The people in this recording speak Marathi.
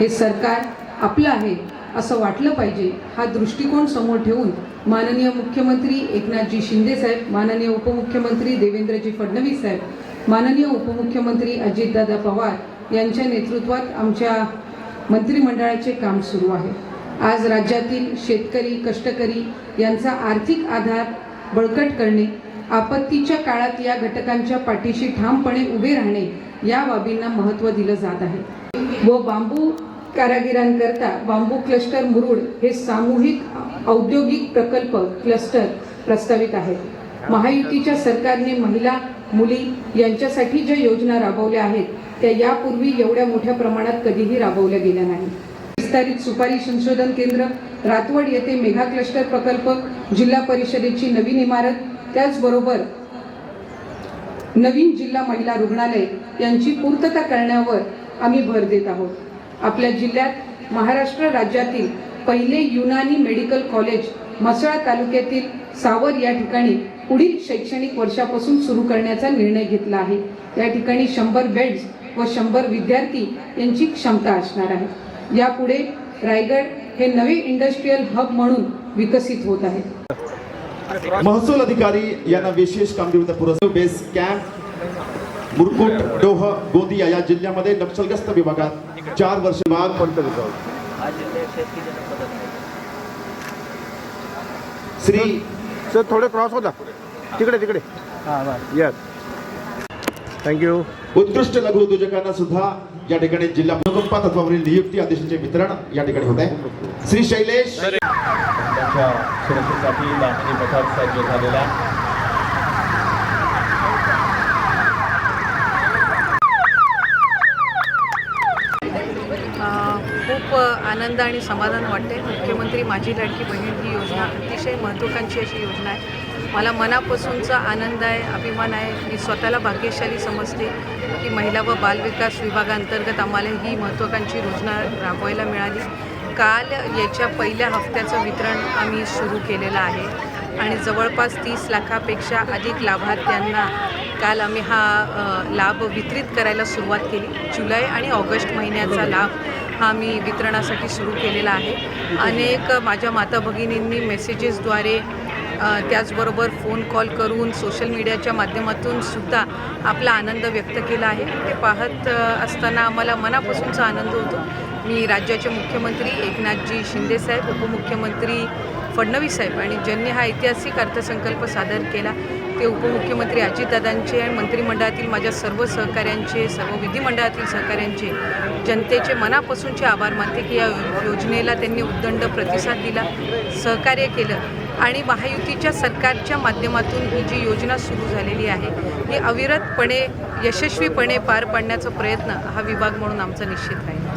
हे सरकार आपलं आहे असं वाटलं पाहिजे हा दृष्टिकोन समोर ठेवून माननीय मुख्यमंत्री एकनाथजी शिंदे साहेब माननीय उपमुख्यमंत्री देवेंद्रजी फडणवीस साहेब माननीय उपमुख्यमंत्री अजितदादा पवार यांच्या नेतृत्वात आमच्या मंत्रिमंडळाचे काम सुरू आहे. आज राज्यातील शेतकरी कष्टकरी यांचा आर्थिक आधार बळकट करणे आपत्तीच्या काळात या घटकांच्या पाठीशी ठामपणे उभे राहणे या बाबींना महत्त्व दिलं जात आहे. व बांबू कारागिरांकरता बांबू क्लस्टर मुरुड हे सामूहिक औद्योगिक प्रकल्प क्लस्टर प्रस्तावित आहेत. महायुतीच्या सरकारने महिला मुली यांच्यासाठी ज्या योजना राबवल्या आहेत त्या यापूर्वी एवढ्या मोठ्या प्रमाणात कधीही राबवल्या गेल्या नाही विस्तारित सुपारी संशोधन केंद्र रातवड येथे मेघा क्लस्टर प्रकल्प जिल्हा परिषदेची नवीन इमारत त्याचबरोबर नवीन जिल्हा महिला रुग्णालय यांची पूर्तता करण्यावर आम्ही भर देत आहोत. आपल्या जिल्ह्यात महाराष्ट्र राज्यातील पहिले युनानी मेडिकल कॉलेज म्हसळा तालुक्यातील सावर या ठिकाणी पुढील शैक्षणिक वर्षापासून सुरू करण्याचा निर्णय घेतला आहे. या ठिकाणी शंभर बेड्स व शंभर विद्यार्थी यांची क्षमता असणार आहे. यापुढे रायगड हे नवे इंडस्ट्रीयल हब म्हणून विकसित होत आहे. महसूल अधिकारी यांना विशेष कामगिरीचा पुरस्कार बेस कॅम्प मुरकुट डोह गोंदिया या जिल्ह्यामध्ये नक्षलग्रस्त विभागात चार वर्ष विभाग श्री सर थोडे क्रॉस होता. तिकडे तिकडे. यस थँक्यू उत्कृष्ट लघु उद्योजकांना सुद्धा या ठिकाणी जिल्हा भूकंपा तत्वावरील नियुक्ती आदेशाचे वितरण या ठिकाणी होत आहे. श्री शैलेश सुरक्षेसाठी बातमी पथक सज्ज झालेला आनंद आणि समाधान वाटते. मुख्यमंत्री माझी लाडकी बहीण ही योजना अतिशय महत्त्वाकांक्षी अशी योजना आहे. मला मनापासूनचा आनंद आहे अभिमान आहे. मी स्वतःला भाग्यशाली समजते की महिला व बालविकास विभागांतर्गत आम्हाला ही महत्त्वाकांक्षी योजना राबवायला मिळाली. काल याच्या पहिल्या हप्त्याचं वितरण आम्ही सुरू केलेलं आहे आणि जवळपास तीस लाखापेक्षा अधिक लाभार्थ्यांना काल आम्ही हा लाभ वितरित करायला सुरुवात केली. जुलै आणि ऑगस्ट महिन्याचा लाभ हा मी वितरणासाठी सुरू केलेला आहे. अनेक माझ्या माता भगिनींनी मेसेजेसद्वारे त्याचबरोबर फोन कॉल करून सोशल मीडियाच्या माध्यमातून सुद्धा आपला आनंद व्यक्त केला आहे. ते पाहत असताना आम्हाला मनापासूनचा आनंद होतो. मी राज्याचे मुख्यमंत्री एकनाथजी शिंदेसाहेब उपमुख्यमंत्री फडणवीस साहेब आणि ज्यांनी हा ऐतिहासिक अर्थसंकल्प सादर केला ते उपमुख्यमंत्री अजितदादांचे आणि मंत्रिमंडळातील माझ्या सर्व सहकाऱ्यांचे सर्व विधिमंडळातील सहकाऱ्यांचे जनतेचे मनापासूनचे आभार मानते की या योजनेला त्यांनी उद्दंड प्रतिसाद दिला सहकार्य केलं आणि महायुतीच्या सरकारच्या माध्यमातून ही जी योजना सुरू झालेली आहे ही अविरतपणे यशस्वीपणे पार पाडण्याचा प्रयत्न हा विभाग म्हणून आमचा निश्चित राहील.